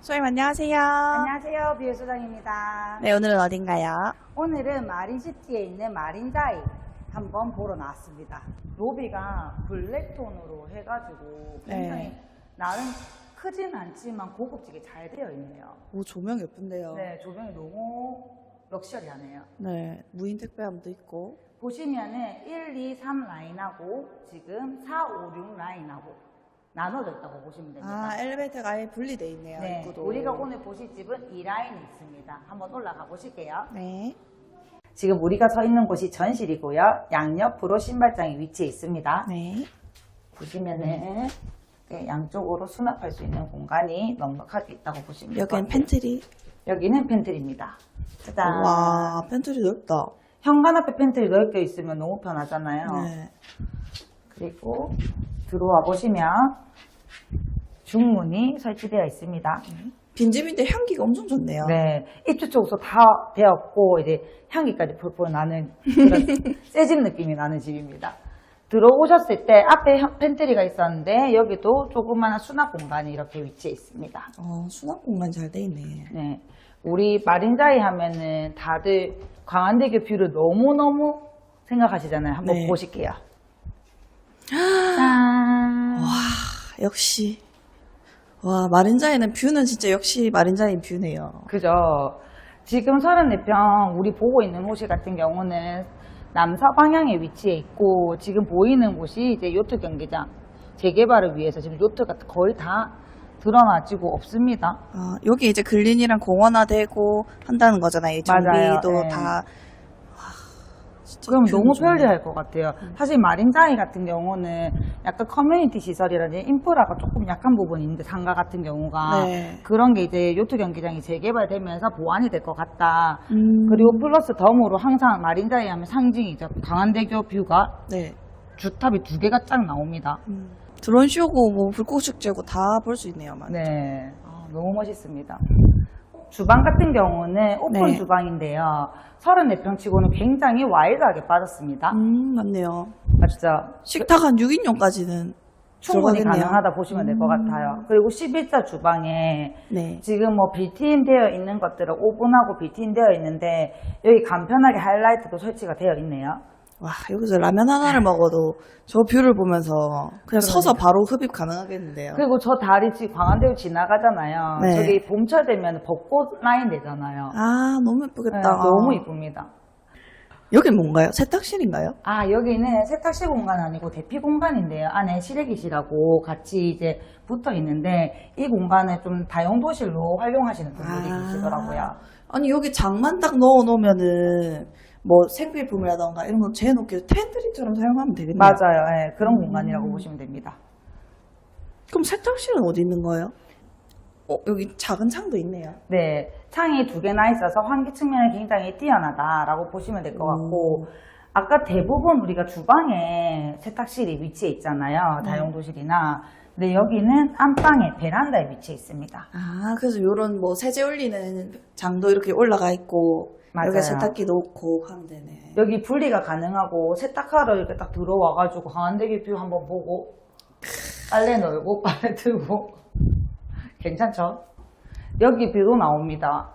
소님 안녕하세요. 안녕하세요. 비유소장입니다. 네, 오늘은 어딘가요? 오늘은 마린시티에 있는 마린자이 한번 보러 나왔습니다. 로비가 블랙톤으로 해가지고 굉장히 네. 나름 크진 않지만 고급지게 잘 되어 있네요. 오, 조명 예쁜데요. 네, 조명이 너무 럭셔리하네요. 네, 무인 택배함도 있고. 보시면은 1, 2, 3 라인하고 지금 4, 5, 6 라인하고 나눠져 있다고 보시면 됩니다. 아, 엘리베이터가 아예 분리돼 있네요. 네, 입구도. 우리가 오늘 보실 집은 이 라인이 있습니다. 한번 올라가 보실게요. 네. 지금 우리가 서 있는 곳이 전실이고요. 양옆으로 신발장이 위치해 있습니다. 네. 보시면은 네, 양쪽으로 수납할 수 있는 공간이 넉넉하게 있다고 보시면 돼요. 여기는 팬트리. 여기는 팬트리입니다. 짜잔. 와, 팬트리 넓다. 현관 앞에 팬트리 넓게 있으면 너무 편하잖아요. 네. 그리고 들어와 보시면 중문이 설치되어 있습니다. 빈집인데 향기가 엄청 좋네요. 네, 입주 쪽으로 다 되었고 이제 향기까지 폴폴 나는 그런 새집 느낌이 나는 집입니다. 들어오셨을 때 앞에 현- 팬트리가 있었는데 여기도 조그마한 수납 공간이 이렇게 위치해 있습니다. 어, 수납 공간 잘 돼 있네. 네, 우리 마린자이 하면은 다들 광안대교 뷰를 너무너무 생각하시잖아요. 한번 네. 보실게요. 짠. 와, 역시. 와, 마린자에는 뷰는 진짜 역시 마린자인 뷰네요. 그죠. 지금 34평 우리 보고 있는 호실 같은 경우는 남서 방향에 위치해 있고 지금 보이는 곳이 이제 요트 경기장 재개발을 위해서 지금 요트가 거의 다 드러나지고 없습니다. 아, 여기 이제 근린이랑 공원화되고 한다는 거잖아요. 이 맞아요. 정비도 네. 다. 와, 진짜 그럼 뷰는 너무 좋네. 편리할 것 같아요. 사실 마린자이 같은 경우는 약간 커뮤니티 시설이라든지 인프라가 조금 약한 부분이 있는데 상가 같은 경우가 네. 그런 게 이제 요트 경기장이 재개발되면서 보완이 될 것 같다. 음. 그리고 플러스 덤으로 항상 마린자이 하면 상징이죠. 강한대교 뷰가 네. 주탑이 두 개가 쫙 나옵니다. 음. 드론 쇼고 뭐 불꽃 축제고 다 볼 수 있네요. 맞죠? 네. 아, 너무 멋있습니다. 주방 같은 경우는 오픈 네. 주방인데요. 34평 치고는 굉장히 와일드하게 빠졌습니다. 음, 맞네요. 맞죠? 식탁 한 6인용까지는 충분히 들어가겠네요. 가능하다 보시면 될 것 같아요. 그리고 11자 주방에 네. 지금 뭐 빌트인 되어 있는 것들은 오븐하고 빌트인 되어 있는데 여기 간편하게 하이라이트도 설치가 되어 있네요. 와, 여기서 라면 하나를 먹어도 저 뷰를 보면서 그냥 서서 바로 흡입 가능하겠는데요. 그리고 저 다리 지금 광안대교 지나가잖아요. 네. 저기 봄철 되면 벚꽃 라인 되잖아요. 아, 너무 네, 예쁘겠다. 너무 이쁩니다. 여긴 뭔가요? 세탁실인가요? 아, 여기는 세탁실 공간 아니고 대피 공간인데요. 안에 실외기실하고 같이 이제 붙어 있는데 이 공간을 좀 다용도실로 활용하시는 분들이 아. 계시더라고요. 아니, 여기 장만 딱 넣어 놓으면은 뭐 생필품이라던가 이런 거 재놓기 팬트리처럼 사용하면 되겠네요. 맞아요. 예, 그런 음. 공간이라고 보시면 됩니다. 그럼 세탁실은 어디 있는 거예요? 어, 여기 작은 창도 있네요. 네, 창이 두 개나 있어서 환기 측면이 굉장히 뛰어나다라고 보시면 될 것 같고 아까 대부분 우리가 주방에 세탁실이 위치해 있잖아요. 네. 다용도실이나. 근데 여기는 안방에 베란다에 위치해 있습니다. 아, 그래서 요런 뭐 세제 올리는 장도 이렇게 올라가 있고 맞아요. 여기 세탁기 놓고 하면 되네. 여기 분리가 가능하고 세탁하러 이렇게 딱 들어와가지고 강한대교 뷰 한번 보고 빨래 널고 빨래 들고 괜찮죠? 여기 뷰도 나옵니다.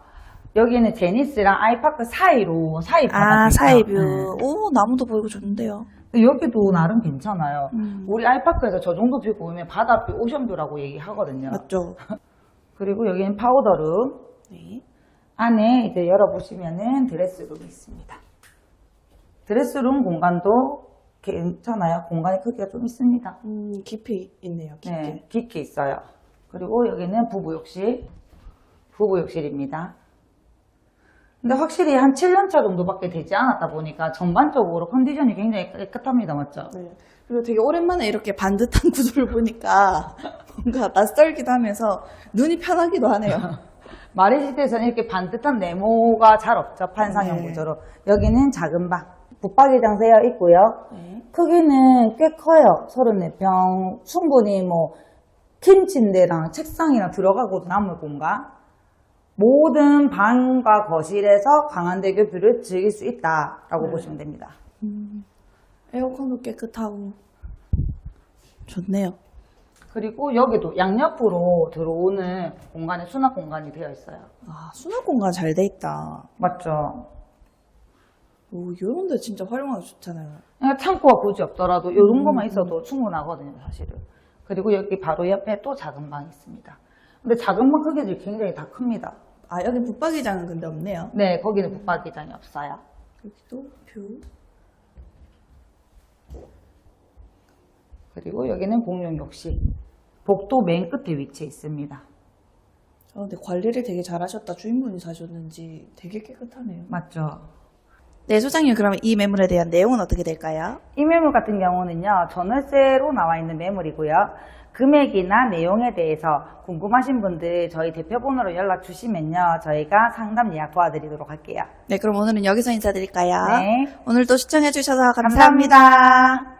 여기는 제니스랑 아이파크 사이로 사이 바닥이 아. 사이뷰. 네. 오, 나무도 보이고 좋은데요. 여기도 나름 괜찮아요. 음. 우리 아이파크에서 저 정도 뷰 보이면 바다뷰, 오션뷰라고 얘기하거든요. 맞죠? 그리고 여기는 파우더룸. 네. 안에 이제 열어보시면은 드레스룸이 있습니다. 드레스룸 공간도 괜찮아요. 공간의 크기가 좀 있습니다. 음, 깊이 있네요. 깊이. 네, 깊게 있어요. 그리고 여기는 부부욕실. 부부욕실입니다. 근데 확실히 한 7년차 정도밖에 되지 않았다 보니까 전반적으로 컨디션이 굉장히 깨끗합니다. 맞죠? 네. 그리고 되게 오랜만에 이렇게 반듯한 구조를 보니까 뭔가 낯설기도 하면서 눈이 편하기도 하네요. 마리시트에서는 이렇게 반듯한 네모가 잘 없죠. 판상형 네. 구조로. 여기는 작은 방. 붙박이장 되어 있고요. 네. 크기는 꽤 커요. 34평. 충분히 뭐, 킹 침대랑 책상이랑 들어가고 남을 공간. 모든 방과 거실에서 강한대교 뷰를 즐길 수 있다라고 보시면 됩니다. 에어컨도 깨끗하고 좋네요. 그리고 여기도 양옆으로 들어오는 공간에 수납 공간이 되어 있어요. 아, 수납 공간 잘 돼 있다. 맞죠? 오, 요런 데 진짜 활용하기 좋잖아요. 그러니까 창고가 굳이 없더라도 이 정도만 있어도 충분하거든요, 사실은. 그리고 여기 바로 옆에 또 작은 방이 있습니다. 근데 작은 방 크기들이 굉장히 다 큽니다. 아, 여기 붙박이장은 근데 없네요. 네, 거기는 붙박이장이 없어요. 여기도 뷰. 그리고 여기는 공용 욕실. 복도 맨 끝에 위치해 있습니다. 아, 근데 관리를 되게 잘하셨다. 주인분이 사셨는지 되게 깨끗하네요. 맞죠? 네, 소장님, 그러면 이 매물에 대한 내용은 어떻게 될까요? 이 매물 같은 경우는요, 전월세로 나와 있는 매물이고요. 금액이나 내용에 대해서 궁금하신 분들 저희 대표번호로 연락 주시면요, 저희가 상담 예약 도와드리도록 할게요. 네, 그럼 오늘은 여기서 인사드릴까요? 네. 오늘도 시청해주셔서 감사합니다. 감사합니다.